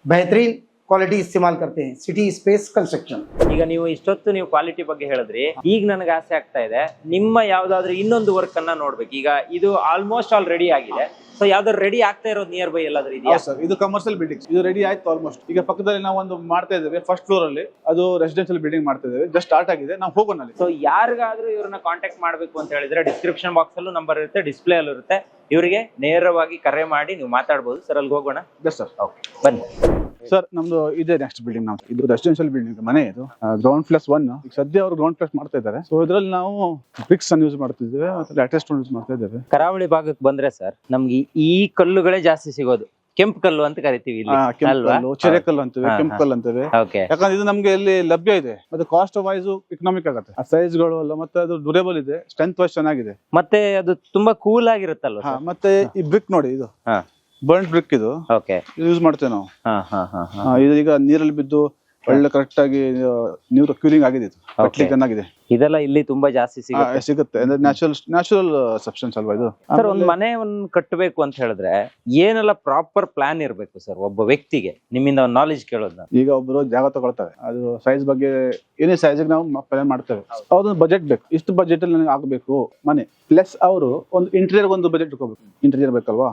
बेहतरीन ಕ್ವಾಲಿಟಿ ಇಸ್ತೆಮಾಲ್ ಕರ್ತೆ ಸಿಟಿ ಸ್ಪೇಸ್ ಕನ್ಸ್ಟ್ರಕ್ಷನ್ ಈಗ ನೀವು ಇಷ್ಟೊತ್ತು ನೀವು ಕ್ವಾಲಿಟಿ ಬಗ್ಗೆ ಹೇಳಿದ್ರಿ. ಈಗ ನನಗೆ ಆಸೆ ಆಗ್ತಾ ಇದೆ. ನಿಮ್ಮ ಯಾವ್ದಾದ್ರು ಇನ್ನೊಂದು ವರ್ಕ್ ಅನ್ನ ನೋಡ್ಬೇಕು. ಈಗ ಇದು ಆಲ್ಮೋಸ್ಟ್ ಆಲ್ ರೆಡಿ ಆಗಿದೆ. ಸೊ ಯಾವ್ದಾದ್ರು ರೆಡಿ ಆಗ್ತಾ ಇರೋದು ನಿಯರ್ ಬೈ ಎಲ್ಲಾದ್ರೂ ಇದೆಯಾ? ಸರ್. ಇದು ಕಮರ್ಷಿಯಲ್ ಬಿಲ್ಡಿಂಗ್ ಇದು ರೆಡಿ ಆಯ್ತು ಆಲ್ಮೋಸ್ಟ್ ಈಗ ಪಕ್ಕದಲ್ಲಿ ನಾವು ಒಂದು ಮಾಡ್ತಾ ಇದ್ದೇವೆ. ಫಸ್ಟ್ ಫ್ಲೋರ್ ಅಲ್ಲಿ ಅದು ರೆಸಿಡೆನ್ಷಿಯಲ್ ಬಿಲ್ಡಿಂಗ್ ಮಾಡ್ತಾ ಇದ್ದೇವೆ. ಜಸ್ಟ್ ಸ್ಟಾರ್ಟ್ ಆಗಿದೆ. ನಾವು ಹೋಗೋಣ ಅಲ್ಲಿ. ಸೊ ಯಾರಿಗಾದ್ರೂ ಇವ್ರನ್ನ ಕಾಂಟ್ಯಾಕ್ಟ್ ಮಾಡಬೇಕು ಅಂತ ಹೇಳಿದ್ರೆ ಡಿಸ್ಕ್ರಿಪ್ಷನ್ ಬಾಕ್ಸ್ ಅಲ್ಲೂ ನಂಬರ್ ಇರುತ್ತೆ ಡಿಸ್ಪ್ಲೇ ಅಲ್ಲೂ ಇರುತ್ತೆ. ಇವರಿಗೆ ನೇರವಾಗಿ ಕರೆ ಮಾಡಿ ನೀವು ಮಾತಾಡ್ಬೋದು. ಸರ್ ಅಲ್ಲಿ ಹೋಗೋಣ? ಜಸ್ಟ್ ಸರ್ ಓಕೆ ಬನ್ನಿ. ಸರ್ ನಮ್ದು ಇದೆ ನೆಕ್ಸ್ಟ್ ಬಿಲ್ಡಿಂಗ್ ನಾವು ಇದು ರೆಸಿಡೆನ್ಷಿಯಲ್ ಬಿಲ್ಡಿಂಗ್ ಮನೆ ಇದು. ಗ್ರೌಂಡ್ ಪ್ಲಸ್ ಒನ್ ಈಗ ಸದ್ಯ ಅವರು ಗ್ರೌಂಡ್ ಪ್ಲಸ್ ಮಾಡ್ತಾ ಇದ್ದಾರೆ. ಸೊ ಇದ್ರಲ್ಲಿ ನಾವು ಬ್ರಿಕ್ಸ್ ಅನ್ನು ಯೂಸ್ ಮಾಡ್ತಿದ್ದೇವೆ ಲ್ಯಾಟೆಸ್ಟ್ ಯೂಸ್ ಮಾಡ್ತಾ ಇದ್ದೇವೆ. ಕರಾವಳಿ ಭಾಗಕ್ಕೆ ಬಂದ್ರೆ ಸರ್ ನಮ್ಗೆ ಈ ಕಲ್ಲುಗಳೇ ಜಾಸ್ತಿ ಸಿಗೋದು. ಕೆಂಪು ಕಲ್ಲು ಅಂತ ಕರಿತೀವಿ ಇಲ್ಲಿ ಅಲ್ವಾ? ಕಲ್ಲು ಚೆರೆ ಕಲ್ಲು ಅಂತೇವೆ ಕೆಂಪು ಕಲ್ಲು ಅಂತೇವೆ. ಯಾಕಂದ್ರೆ ಇದು ನಮ್ಗೆ ಇಲ್ಲಿ ಲಭ್ಯ ಇದೆ. ಅದು ಕಾಸ್ಟ್ ವೈಸ್ ಇಕನಾಮಿಕ್ ಆಗುತ್ತೆ. ಆ ಸೈಜ್ಗಳು ಅಲ್ಲ ಮತ್ತೆ ಅದು ಡ್ಯೂರೇಬಲ್ ಇದೆ ಸ್ಟ್ರೆಂತ್ ವೈಸ್ ಚೆನ್ನಾಗಿದೆ. ಮತ್ತೆ ಅದು ತುಂಬಾ ಕೂಲ್ ಆಗಿರುತ್ತಲ್ವಾ ಹಾ ಮತ್ತೆ ಈ ಬ್ರಿಕ್ ನೋಡಿ ಇದು. ಹಾ. Burn brick okay. Okay use ಮಾಡ್ತೇವೆ ನಾವು. ಹಾ ಹಾ ಹಾ ಹಾ. ಆ, ಇದು ಈಗ ನೀರಲ್ಲಿ ಬಿದ್ದು ಒಳ್ಳೆ ಕರೆಕ್ಟ್ ಆಗಿ ಆ, ನೀರು ಕ್ಯೂರಿಂಗ್ ಆಗಿದೆ ಇದು. ಕಟ್ಲಿ ಚೆನ್ನಾಗಿದೆ. ಇದೆಲ್ಲ ಇಲ್ಲಿ ತುಂಬಾ ಜಾಸ್ತಿ ಆ, ಸಿಗುತ್ತೆ. ಸಿಗುತ್ತೆ. ಅಂದ್ರೆ ನ್ಯಾಚುರಲ್ ನ್ಯಾಚುರಲ್ ಸಬ್ಸ್ಟೆನ್ಸ್ ಅಲ್ವಾ ಇದು? ಸರ್ ಒಂದ್ ಮನೆ ಒಂದ್ ಕಟ್ಟಬೇಕು ಅಂತ ಹೇಳಿದ್ರೆ ಏನೆಲ್ಲ ಪ್ರಾಪರ್ ಪ್ಲಾನ್ ಇರ್ಬೇಕು ಸರ್ ಒಬ್ಬ ವ್ಯಕ್ತಿಗೆ ನಿಮ್ಮಿಂದ ಒಂದು ನಾಲೆಜ್ ಕೇಳೋದ್ ನಾನು ಈಗ ಒಬ್ರು ಜಾಗ ತಗೊಳ್ತಾರೆ. ಅದು ಸೈಜ್ ಬಗ್ಗೆ ಏನೇ ಸೈಜ್ ನಾವು ಪ್ಲಾನ್ ಮಾಡ್ತೇವೆ. ಅವ್ರದ್ದು ಬಜೆಟ್ ಬೇಕು. ಇಷ್ಟು ಬಜೆಟ್ ಅಲ್ಲಿ ನನಗೆ ಆಗಬೇಕು ಮನೆ. ಪ್ಲಸ್ ಅವರು ಒಂದು ಇಂಟೀರಿಯರ್ ಒಂದು ಬಜೆಟ್ ಇಟ್ಕೋಬೇಕು. ಇಂಟೀರಿಯರ್ ಬೇಕಲ್ವಾ?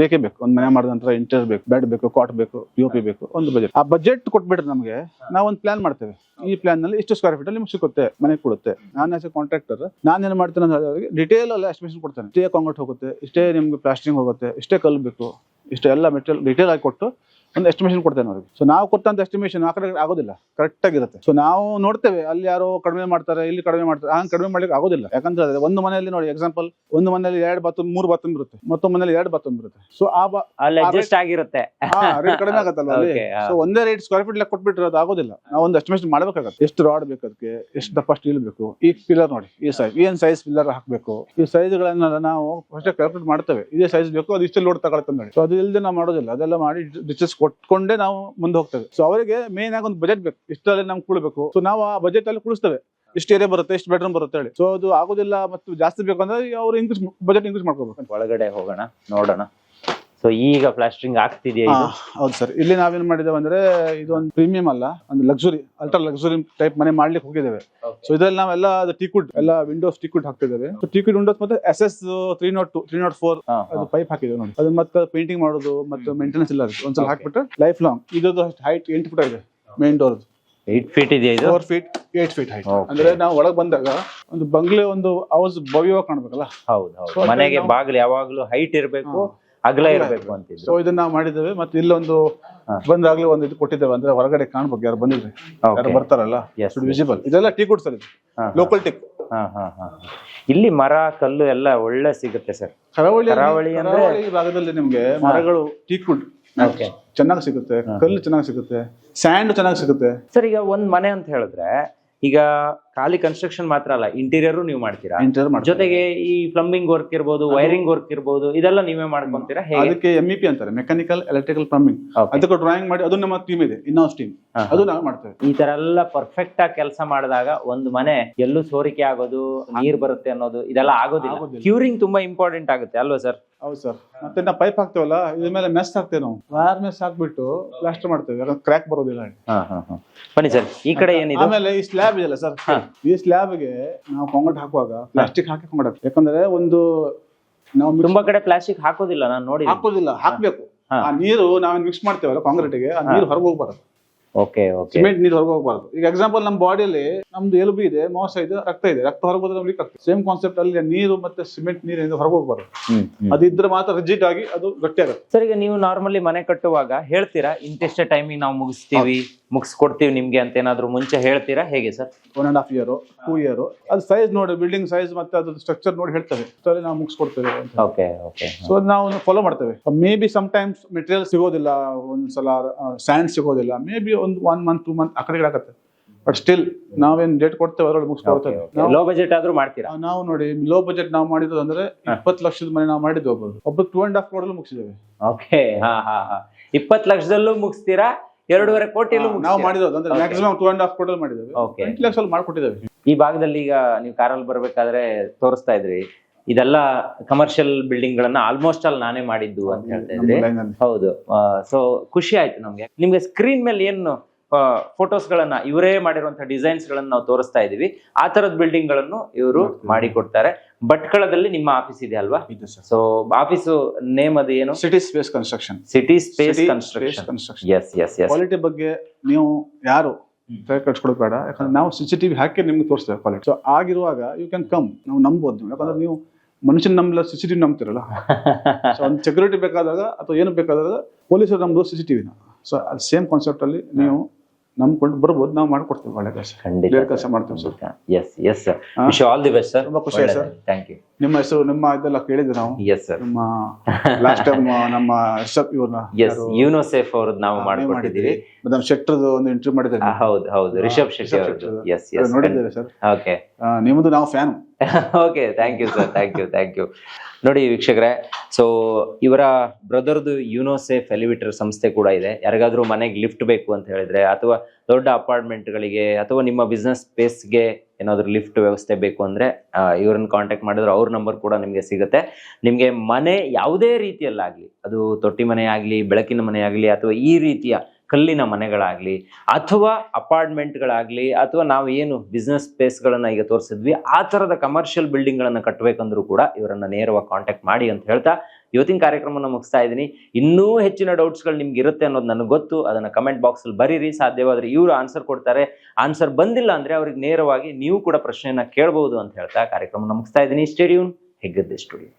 ಬೇಕೇ ಬೇಕು. ಒಂದು ಮನೆ ಮಾಡಿದ ನಂತರ ಇಂಟೀರಿಯರ್ ಬೇಕು ಬೆಡ್ ಬೇಕು ಕಾಟ್ ಬೇಕು ಯು ಪಿ ಬೇಕು, ಒಂದು ಬಜೆಟ್ ಆ ಬಜೆಟ್ ಕೊಟ್ಬಿಟ್ರೆ ನಮಗೆ ನಾವು ಒಂದು ಪ್ಲಾನ್ ಮಾಡ್ತೇವೆ. ಈ ಪ್ಲಾನ್ನಲ್ಲಿ ಇಷ್ಟು ಸ್ಕ್ವೇರ್ ಫೀಟ್ ಅಲ್ಲಿ ನಿಮ್ಗೆ ಸಿಗುತ್ತೆ ಮನೆ ಕೊಡುತ್ತೆ. ನಾನು ಆಸ್ ಎ ಕಾಂಟ್ರಾಕ್ಟರ್ ನಾನು ಏನು ಮಾಡ್ತೇನೆ ಅಂತ ಡಿಟೇಲ್ ಅಲ್ಲಿ ಎಸ್ಟಿಮೇಷನ್ ಕೊಡ್ತೇನೆ. ಇಷ್ಟೇ ಕಾಂಕ್ರೀಟ್ ಹೋಗುತ್ತೆ, ಇಷ್ಟೇ ನಿಮ್ಗೆ ಪ್ಲಾಸ್ಟಿಂಗ್ ಹೋಗುತ್ತೆ, ಇಷ್ಟೇ ಕಲ್ಲು ಬೇಕು ಇಷ್ಟೇ ಎಲ್ಲ ಮೆಟೀರಿಯಲ್ ಡಿಟೇಲ್ ಆಗಿ ಕೊಟ್ಟು ಒಂದು ಎಸ್ಟಿಮೇಷನ್ ಕೊಡ್ತೇವೆ ಅವ್ರಿಗೆ. ಸೊ ನಾವು ಕೊಟ್ಟಂತ ಎಸ್ಟಿಮೇಷನ್ ಆ ಕಡೆ ಆಗೋದಿಲ್ಲ. ಕರೆಕ್ಟ್ ಆಗಿರುತ್ತೆ. ಸೊ ನಾವು ನೋಡ್ತೇವೆ ಅಲ್ಲಿ ಯಾರೋ ಕಡಿಮೆ ಮಾಡ್ತಾರೆ ಇಲ್ಲಿ ಕಡಿಮೆ ಮಾಡ್ತಾರೆ ಹಂಗೆ ಕಡಿಮೆ ಮಾಡ್ಲಿಕ್ಕೆ ಆಗೋದಿಲ್ಲ. ಯಾಕಂದ್ರೆ ಒಂದು ಮನೆಯಲ್ಲಿ ನೋಡಿ ಎಕ್ಸಾಂಪಲ್ ಒಂದು ಮನೆಯಲ್ಲಿ ಎರಡು ಬಾತ್ರೂಮ್ ಮೂರು ಬಾತ್ರೂಮ್ ಇರುತ್ತೆ. ಮತ್ತೊಂದು ಮನೆಯಲ್ಲಿ ಎರಡು ಬಾತ್ರೂಮ್ ಇರುತ್ತೆ. ಸೊ ಆ ಅಡ್ಜಸ್ಟ್ ಆಗಿರುತ್ತೆ. ಕಡಿಮೆ ಆಗತ್ತಲ್ಲ. ಸೊ ಒಂದೇ ರೇಟ್ ಸ್ಕ್ವೇರ್ ಫೀಟ್ ಲೆಕ್ಕ ಕೊಟ್ಬಿಟ್ರೆ ಅದು ಆಗೋದಿಲ್ಲ. ನಾವು ಒಂದು ಎಸ್ಟಿಮೇಷನ್ ಮಾಡ್ಬೇಕಾಗತ್ತೆ. ಎಷ್ಟು ರಾಡ್ ಬೇಕು ಅದಕ್ಕೆ? ಎಷ್ಟು ದಪ್ಪ ಸ್ಟೀಲ್ ಬೇಕು? ಈ ಪಿಲ್ಲರ್ ನೋಡಿ ಈ ಸೈಜ್ ಏನ್ ಸೈಜ್ ಪಿಲ್ಲರ್ ಹಾಕಬೇಕು. ಈ ಸೈಜ್ಗಳನ್ನೆಲ್ಲ ನಾವು ಫಸ್ಟ್ ಕ್ಯಾಲ್ಕುಲೇಟ್ ಮಾಡ್ತೇವೆ. ಇದೇ ಸೈಜ್ ಬೇಕು ಅದು ಇಷ್ಟು ಲೋಡ್ ತಗೊಳುತ್ತೆ ನೋಡಿ ಸೊ ಅದು ಇಲ್ಲದೆ ನಾವು ಮಾಡೋದಿಲ್ಲ. ಅದೆಲ್ಲ ಮಾಡಿ ಡಿಚಸ್ ಕೊಟ್ಕೊಂಡೇ ನಾವು ಮುಂದೆ ಹೋಗ್ತೇವೆ. ಸೊ ಅವರಿಗೆ ಮೇನ್ ಆಗಿ ಒಂದು ಬಜೆಟ್ ಬೇಕು. ಇಷ್ಟರಲ್ಲಿ ನಮ್ಗೆ ಕುಳ್ಬೇಕು ಸೊ ನಾವು ಆ ಬಜೆಟ್ ಅಲ್ಲಿ ಕುಳಿಸ್ತೇವೆ ಇಷ್ಟು ಏರಿಯಾ ಬರುತ್ತೆ, ಇಷ್ಟು ಬೆಡ್ರೂಮ್ ಬರುತ್ತೆ ಹೇಳಿ. ಸೊ ಅದು ಆಗೋದಿಲ್ಲ ಮತ್ತು ಜಾಸ್ತಿ ಬೇಕು ಅಂದ್ರೆ ಅವ್ರು ಇಂಕ್ರೀಸ್ ಬಜೆಟ್ ಇಂಕ್ರೀಸ್ ಮಾಡ್ಕೋಬೇಕು. ಒಳಗಡೆ ಹೋಗೋಣ, ನೋಡೋಣ. ಸೊ ಈಗ ಪ್ಲಾಸ್ಟರಿಂಗ್ ಆಗ್ತಿದೆಯಾ ಇದು? ಹೌದು ಸರ್ ಇಲ್ಲಿ ನಾವೇನ್ ಮಾಡಿದ್ದೇವೆ ಅಂದ್ರೆ ಇದು ಒಂದು ಪ್ರೀಮಿಯಂ ಅಲ್ಲ ಒಂದು ಲಕ್ಸುರಿ ಅಲ್ಟ್ರಾ ಲಕ್ಸುರಿ ಟೈಪ್ ಮನೆ ಮಾಡ್ಲಿಕ್ಕೆ ಹೋಗಿದ್ದೇವೆ. ಸೊ ಇದ್ರಲ್ಲಿ ನಾವೆಲ್ಲ ಅದು ಟೀಕುಡ್ ಎಲ್ಲ ವಿಂಡೋಸ್ ಟೀಕುಡ್ ಹಾಕ್ತಿದ್ದೇವೆ. ಟೀಕುಡ್ ವಿಂಡೋಸ್ ಮತ್ತೆ S S three naught two three naught four ಹಾ, ಅದು ಪೈಪ್ ಹಾಕಿದ್ದೇವೆ ನೋಡಿ. ಅದನ್ನ ಮತ್ತೆ ಪೇಂಟಿಂಗ್ ಮಾಡೋದು ಮತ್ತೆ ಮೇಂಟೆನೆನ್ಸ್ ಇಲ್ಲ ಅದಕ್ಕೆ. ಒಂದ್ಸಲ ಹಾಕ್ಬಿಟ್ರೆ ಲೈಫ್ ಲಾಂಗ್ ಇದ್ದು ಹೈಟ್ ಎಂಟು ಫುಟ್ ಇದೆ ಮೇನ್ ಡೋರ್ ಏಟ್ ಫೀಟ್ ಇದೆಯಾ ಇದು? Four feet eight feet height Okay. ಅಂದ್ರೆ ನಾವು ಒಳಗ್ ಬಂದಾಗ ಒಂದು ಬಂಗ್ಲೆ ಒಂದು ಹೌಸ್ ಭವ್ಯವಾಗಿ ಕಾಣ್ಬೇಕಲ್ಲ? ಹೌದು ಮನೆಗೆ ನಾವು- ಬಾಗಿಲು ಯಾವಾಗ್ಲೂ ಹೈಟ್ ಇರಬೇಕು. ಅಗಲ ಇರಬೇಕು ಅಂತಿದ್ರು. ಸೊ ಇದನ್ನ ನಾವು ಮಾಡಿದ್ದೇವೆ. ಮತ್ತೆ ಇಲ್ಲೊಂದು. ಬಂದಾಗ್ಲೇ ಒಂದು ಇದು ಕೊಟ್ಟಿದ್ದೇವೆ. ಅಂದ್ರೆ ಹೊರಗಡೆ ಕಾಣ್ಬೇಕು. ಯಾರು ಬಂದಿದ್ರೆ. ಯಾರು ಬರ್ತಾರಲ್ಲ. ವಿಸಿಬಲ್ ಇದೆಲ್ಲ teak wood sir local teak ಹಾ. ಇಲ್ಲಿ ಮರ ಕಲ್ಲು ಎಲ್ಲ ಒಳ್ಳೆ ಸಿಗುತ್ತೆ ಸರ್. ಕರಾವಳಿ ಕರಾವಳಿ ಅಂದ್ರೆ- ಭಾಗದಲ್ಲಿ ನಿಮ್ಗೆ ಮರಗಳು ಟೀ ಕುಡ್. ಚೆನ್ನಾಗಿ ಸಿಗುತ್ತೆ. ಕಲ್ಲು ಚೆನ್ನಾಗಿ ಸಿಗುತ್ತೆ. ಸ್ಯಾಂಡ್ ಚೆನ್ನಾಗಿ ಸಿಗುತ್ತೆ. ಸರ್ ಈಗ ಒಂದ್ ಮನೆ ಅಂತ ಹೇಳಿದ್ರೆ ಈಗ ಖಾಲಿ ಕನ್ಸ್ಟ್ರಕ್ಷನ್ ಮಾತ್ರ ಅಲ್ಲ ಇಂಟೀರಿಯರ್ ನೀವು ಮಾಡ್ತೀರಾ? ಇಂಟೀರಿಯರ್ ಮಾಡ್ತೀವಿ. ಜೊತೆಗೆ ಈ ಪ್ಲಂಬಿಂಗ್ ವರ್ಕ್ ಇರ್ಬೋದು ವೈರಿಂಗ್ ವರ್ಕ್ ಇರ್ಬೋದು ಇದೆಲ್ಲ ನೀವೇ ಮಾಡ್ಕೊಂತೀರಾ? ಹೇಗೆ? ಅದಕ್ಕೆ ಎಂ ಇ ಪಿ ಅಂತಾರೆ ಮೆಕ್ಯಾನಿಕಲ್ ಎಲೆಕ್ಟ್ರಿಕಲ್ ಪ್ಲಂಬಿಂಗ್ Okay. ಅದಕ್ಕೆ ಡ್ರಾಯಿಂಗ್ ಮಾಡಿ ಅದು ನಮ್ಮ ಟೀಮ್ ಇದೆ ಇನ್ನೌಸ್ ಟೀಮ್ ಹಾ, ಅದು ನಾವು ಮಾಡ್ತೇವೆ. ಈ ತರ ಎಲ್ಲ ಪರ್ಫೆಕ್ಟ್ ಆಗಿ ಕೆಲಸ ಮಾಡಿದಾಗ ಒಂದು ಮನೆ ಎಲ್ಲೂ ಸೋರಿಕೆ ಆಗೋದು ನೀರ್ ಬರುತ್ತೆ ಅನ್ನೋದು ಇದೆಲ್ಲ ಆಗೋದಿಲ್ಲ. ಆಗೋದಿಲ್ಲ. ಕ್ಯೂರಿಂಗ್ ತುಂಬಾ ಇಂಪಾರ್ಟೆಂಟ್ ಆಗುತ್ತೆ ಅಲ್ವಾ ಸರ್ ಹೌದು ಸರ್ ಮತ್ತೆ ನಾವು ಪೈಪ್ ಹಾಕ್ತೇವಲ್ಲ ಇದ್ರ ಮೇಲೆ ಮೆಸ್ ಹಾಕ್ತೇವೆ ನಾವು. ವೈರ್ ಮೆಸ್ ಹಾಕ್ಬಿಟ್ಟು ಪ್ಲಾಸ್ಟರ್ ಮಾಡ್ತೇವೆ ಯಾಕಂದ್ರೆ ಕ್ರ್ಯಾಕ್ ಬರೋದಿಲ್ಲ ಬನ್ನಿ ಸರ್ ಈ ಕಡೆ ಏನಿದೆ? ಆಮೇಲೆ ಈ ಸ್ಲ್ಯಾಬ್ ಇದೆಯಲ್ಲ ಸರ್ ಈ ಸ್ಲ್ಯಾಬ್ಗೆ ನಾವು ಕಾಂಕ್ರೀಟ್ ಹಾಕುವಾಗ ಪ್ಲಾಸ್ಟಿಕ್ ಹಾಕಿ ಕಾಂಕ್ರೀಟ್ ಯಾಕಂದ್ರೆ ಒಂದು ನಾವು mix ತುಂಬಾ ಕಡೆ ಪ್ಲಾಸ್ಟಿಕ್ ಹಾಕೋದಿಲ್ಲ ನಾನು ನೋಡಿ ಹಾಕೋದಿಲ್ಲ ಹಾಕ್ಬೇಕು. ಹಾ. ಆ ನೀರು ನಾವು ಮಿಕ್ಸ್ ಮಾಡ್ತೇವಲ್ಲ ಕಾಂಕ್ರೀಟ್ಗೆ ಆ ನೀರು ಹೊರಗೆ ಹೋಗ್ಬಾರ್ದು. ಓಕೆ ಓಕೆ ಸಿಮೆಂಟ್ ನೀರು ಹೊರಗೆ ಹೋಗ್ಬಾರ್ದು. ಈಗ ಎಕ್ಸಾಂಪಲ್ ನಮ್ಮ ಬಾಡಿಯಲ್ಲಿ ನಮ್ದು ಎಲುಬು ಇದೆ ಮಾಂಸ ಇದೆ ರಕ್ತ ಇದೆ. ರಕ್ತ ಹೊರಗೆ ಹೋದ್ರೆ ನಮ್ಗೆ ಆಗ್ತದೆ ಸೇಮ್ ಕಾನ್ಸೆಪ್ಟ್ ಅಲ್ಲಿ ನೀರು ಮತ್ತೆ ಸಿಮೆಂಟ್ ನೀರಿಂದ ಹೊರಗೆ ಹೋಗ್ಬಾರ್ದು. ಅದಿದ್ರೆ ಮಾತ್ರ ರಿಜಿಟ್ ಆಗಿ ಅದು ಗಟ್ಟಿ ಆಗುತ್ತೆ. ಸರ್ ಈಗ ನೀವು ನಾರ್ಮಲಿ ಮನೆ ಕಟ್ಟುವಾಗ ಹೇಳ್ತೀರಾ ಇಂತಿಷ್ಟೇ ಟೈಮಿಂಗ್ ನಾವು ಮುಗಿಸ್ತೀವಿ ಮುಗಿಸ್ಕೊಡ್ತೀವಿ ನಿಮ್ಗೆ ಅಂತ ಏನಾದ್ರು ಮುಂಚೆ ಹೇಳ್ತೀರಾ? ಹೇಗೆ sir one and half year two year ಅದು ಸೈಜ್ ನೋಡಿ ಬಿಲ್ಡಿಂಗ್ ಸೈಜ್ ಮತ್ತೆ ಅದು ಸ್ಟ್ರಕ್ಚರ್ ನೋಡಿ ಹೇಳ್ತೇವೆ. ಸರಿ ನಾವು ಮುಗಿಸ್ಕೊಡ್ತೇವೆ ಅಂತ. ಓಕೆ ಓಕೆ ಸೊ ನಾವು ಫಾಲೋ ಮಾಡ್ತೇವೆ. Maybe sometimes material ಸಿಗೋದಿಲ್ಲ ಒಂದ್ಸಲ ಸ್ಯಾಂಡ್ ಸಿಗೋದಿಲ್ಲ. ಮೇ ಬಿ ಒಂದು ಒನ್ ಮಂತ್ ಟೂ ಮಂತ್ ಆ ಕಡೆಗಳಾಗತ್ತೆ. ಬಟ್ ಸ್ಟಿಲ್ ನಾವೇನ್ ಡೇಟ್ ಕೊಡ್ತೇವೆ ಅದರೊಳಗೆ ಮುಗಿಸ್ಕೊಡ್ತೇವೆ ಲೋ ಬಜೆಟ್ ಆದ್ರೂ ಮಾಡ್ತೀರಾ? ನಾವು ನೋಡಿ ಲೋ ಬಜೆಟ್ ನಾವು ಮಾಡಿದ್ದು ಅಂದ್ರೆ ಇಪ್ಪತ್ತು ಲಕ್ಷದ ಮನೆ ನಾವು ಮಾಡಿದ್ದು ಒಬ್ಬರು ಒಬ್ಬ ಟೂ ಅಂಡ್ ಹಾಫ್ ಕ್ರೋಡಲ್ಲಿ ಮುಗಿಸಿದ್ದೇವೆ. ಓಕೆ ಹಾ ಹಾ ಹಾ. ಇಪ್ಪತ್ತು ಲಕ್ಷದಲ್ಲೂ ಮುಗಿಸ್ತೀರಾ? ಎರಡೂವರೆ ಕೋಟಿಲೂ ನಾವು ಮಾಡಿರೋದು ಅಂದ್ರೆ ಮ್ಯಾಕ್ಸಿಮಮ್ ಟೂ ಅಂಡ್ ಹಾಫ್ ಕ್ರೋಡಲ್ಲಿ ಮಾಡಿದ್ದೇವೆ. ಓಕೆ ಎಂಟು ಲಕ್ಷದಲ್ಲಿ ಮಾಡ್ಕೊಟ್ಟಿದ್ದೇವೆ. ಈ ಭಾಗದಲ್ಲಿ ಈಗ ನೀವು ಕಾರಲ್ಲಿ ಬರಬೇಕಾದ್ರೆ ತೋರಿಸ್ತಾ ಇದ್ರಿ. ಇದೆಲ್ಲ ಕಮರ್ಷಿಯಲ್ ಬಿಲ್ಡಿಂಗ್ ಗಳನ್ನ ಆಲ್ಮೋಸ್ಟ್ ಅಲ್ಲಿ ನಾನೇ ಮಾಡಿದ್ದು ಅಂತ ಹೇಳ್ತಾ ಇದ್ರಿ. ಹೌದು. ಸೊ ಖುಷಿ ಆಯ್ತು ನಮ್ಗೆ. ನಿಮ್ಗೆ ಸ್ಕ್ರೀನ್ ಮೇಲೆ ಏನು ಫೋಟೋಸ್ ಗಳನ್ನ ಇವರೇ ಮಾಡಿರುವಂತಹ ಡಿಸೈನ್ಸ್ ಗಳನ್ನ ನಾವು ತೋರಿಸ್ತಾ ಇದೀವಿ ಆ ತರದ ಬಿಲ್ಡಿಂಗ್ಗಳನ್ನು ಇವರು ಮಾಡಿ ಕೊಡ್ತಾರೆ ಭಟ್ಕಳದಲ್ಲಿ ನಿಮ್ಮ ಆಫೀಸ್ ಇದೆ ಅಲ್ವಾ? ಸೊ ಆಫೀಸು ನೇಮ್ ಅದು ಏನು? City space construction city space construction. Yes yes yes quality ಬಗ್ಗೆ ನೀವು ಯಾರು ತಲೆ ಕಟ್ಸ್ಕೊಡೋದು ಬೇಡ. ಯಾಕಂದ್ರೆ ನಾವು ಸಿ ಸಿ ಟಿವಿ ಹಾಕಿ ನಿಮ್ಗೆ ತೋರಿಸ್ತೇವೆ ಕ್ವಾಲಿಟಿ ಸೊ ಆಗಿರುವಾಗ ಯು ಕ್ಯಾನ್ ಕಮ್ ನಾವು ನಂಬೋದು. ಯಾಕಂದ್ರೆ ನೀವು ಮನುಷ್ಯನ ನಂಬಲ್ಲ ಸಿ ಸಿ ಟಿವಿ ನಂಬ್ತಿರಲ್ಲ [laughs] ಒಂದು ಸೆಕ್ಯೂರಿಟಿ ಬೇಕಾದಾಗ ಅಥವಾ ಏನು ಬೇಕಾದಾಗ ಪೊಲೀಸರು ನಮ್ದು ಸಿ ಸಿ ಟಿವಿನ ಸೊ ಅದು ಸೇಮ್ ಕಾನ್ಸೆಪ್ಟ್ ಅಲ್ಲಿ ನೀವು ನಂಬ್ಕೊಂಡು ಬರ್ಬೋದು ನಾವು ಮಾಡ್ಕೊಡ್ತೇವೆ ಒಳ್ಳೆ ಕೆಲಸ. ಖಂಡಿತ ಕೆಲಸ ಮಾಡ್ತೀವಿ. Sir yes yes sir all the best sir ತುಂಬಾ ಖುಷಿ ಆಯ್ತು, sir. ಥ್ಯಾಂಕ್ ಯು ನಿಮ್ಮ ಹೆಸರು ನಿಮ್ಮ ಇದೆಲ್ಲ ಕೇಳಿದ್ವಿ ನಾವು? ಎಸ್ ಸರ್ ನಮ್ಮ ಲಾಸ್ಟ್ ಟೈಮ್ ನಮ್ಮ ಇವ್ರನ್ನ ಎಸ್ ಯೂನೋಸೆಫ್ ಅವ್ರದ್ದು ನಾವು ಮಾಡ್ಕೊಂಡಿದ್ದೀವಿ ಮೇಡಮ್ ಶೆಟ್ಟರ್ದು ಒಂದು ಇಂಟರ್ವ್ಯೂ ಮಾಡಿದ್ದಾರೆ. ಹೌದು ಹೌದು. ರಿಷಬ್ ಶೆಟ್ಟಿ ಅವ್ರದ್ದು. ಎಸ್ ಎಸ್ ನೋಡಿದ್ದೇವೆ ಸರ್ ಓಕೆ ನಿಮ್ಮದು ನಾವು fan okay thank you sir thank you thank you ನೋಡಿ ವೀಕ್ಷಕರೇ ಸೊ ಇವರ ಬ್ರದರ್ದು ಯುನೋಸೆಫ್ ಎಲಿವೇಟರ್ ಸಂಸ್ಥೆ ಕೂಡ ಇದೆ. ಯಾರಿಗಾದ್ರೂ ಮನೆಗೆ ಲಿಫ್ಟ್ ಬೇಕು ಅಂತ ಹೇಳಿದ್ರೆ ಅಥವಾ ದೊಡ್ಡ ಅಪಾರ್ಟ್ಮೆಂಟ್ಗಳಿಗೆ ಅಥವಾ ನಿಮ್ಮ ಬಿಸ್ನೆಸ್ ಸ್ಪೇಸ್ಗೆ ಏನಾದರೂ ಲಿಫ್ಟ್ ವ್ಯವಸ್ಥೆ ಬೇಕು ಅಂದರೆ ಇವ್ರನ್ನ ಕಾಂಟ್ಯಾಕ್ಟ್ ಮಾಡಿದ್ರೆ ಅವ್ರ ನಂಬರ್ ಕೂಡ ನಿಮಗೆ ಸಿಗುತ್ತೆ. ನಿಮಗೆ ಮನೆ ಯಾವುದೇ ರೀತಿಯಲ್ಲಾಗಲಿ, ಅದು ತೊಟ್ಟಿ ಮನೆ ಆಗಲಿ ಬೆಳಕಿನ ಮನೆ ಆಗಲಿ ಅಥವಾ ಈ ರೀತಿಯ ಕಲ್ಲಿನ ಮನೆಗಳಾಗಲಿ, ಅಥವಾ ಅಪಾರ್ಟ್ಮೆಂಟ್ಗಳಾಗಲಿ, ಅಥವಾ ನಾವು ಏನು ಬಿಸ್ನೆಸ್ ಸ್ಪೇಸ್ಗಳನ್ನು ಈಗ ತೋರಿಸಿದ್ವಿ, ಆ ಥರದ ಕಮರ್ಷಿಯಲ್ ಬಿಲ್ಡಿಂಗ್ಗಳನ್ನು ಕಟ್ಟಬೇಕಂದ್ರೂ ಕೂಡ ಇವರನ್ನ ನೇರವಾಗಿ ಕಾಂಟ್ಯಾಕ್ಟ್ ಮಾಡಿ ಅಂತ ಹೇಳ್ತಾ ಇವತ್ತಿನ ಕಾರ್ಯಕ್ರಮವನ್ನು ಮುಗಿಸ್ತಾ ಇದ್ದೀನಿ. ಇನ್ನೂ ಹೆಚ್ಚಿನ ಡೌಟ್ಸ್ಗಳು ನಿಮ್ಗೆ ಇರುತ್ತೆ ಅನ್ನೋದು ನನಗೆ ಗೊತ್ತು. ಅದನ್ನು ಕಮೆಂಟ್ ಬಾಕ್ಸಲ್ಲಿ ಬರೀರಿ. ಸಾಧ್ಯವಾದರೆ ಇವರು ಆನ್ಸರ್ ಕೊಡ್ತಾರೆ. ಆನ್ಸರ್ ಬಂದಿಲ್ಲ ಅಂದರೆ ಅವ್ರಿಗೆ ನೇರವಾಗಿ ನೀವು ಕೂಡ ಪ್ರಶ್ನೆಯನ್ನು ಕೇಳಬಹುದು ಅಂತ ಹೇಳ್ತಾ ಕಾರ್ಯಕ್ರಮವನ್ನು ಮುಗಿಸ್ತಾ ಇದ್ದೀನಿ. Stadium Heggadde studio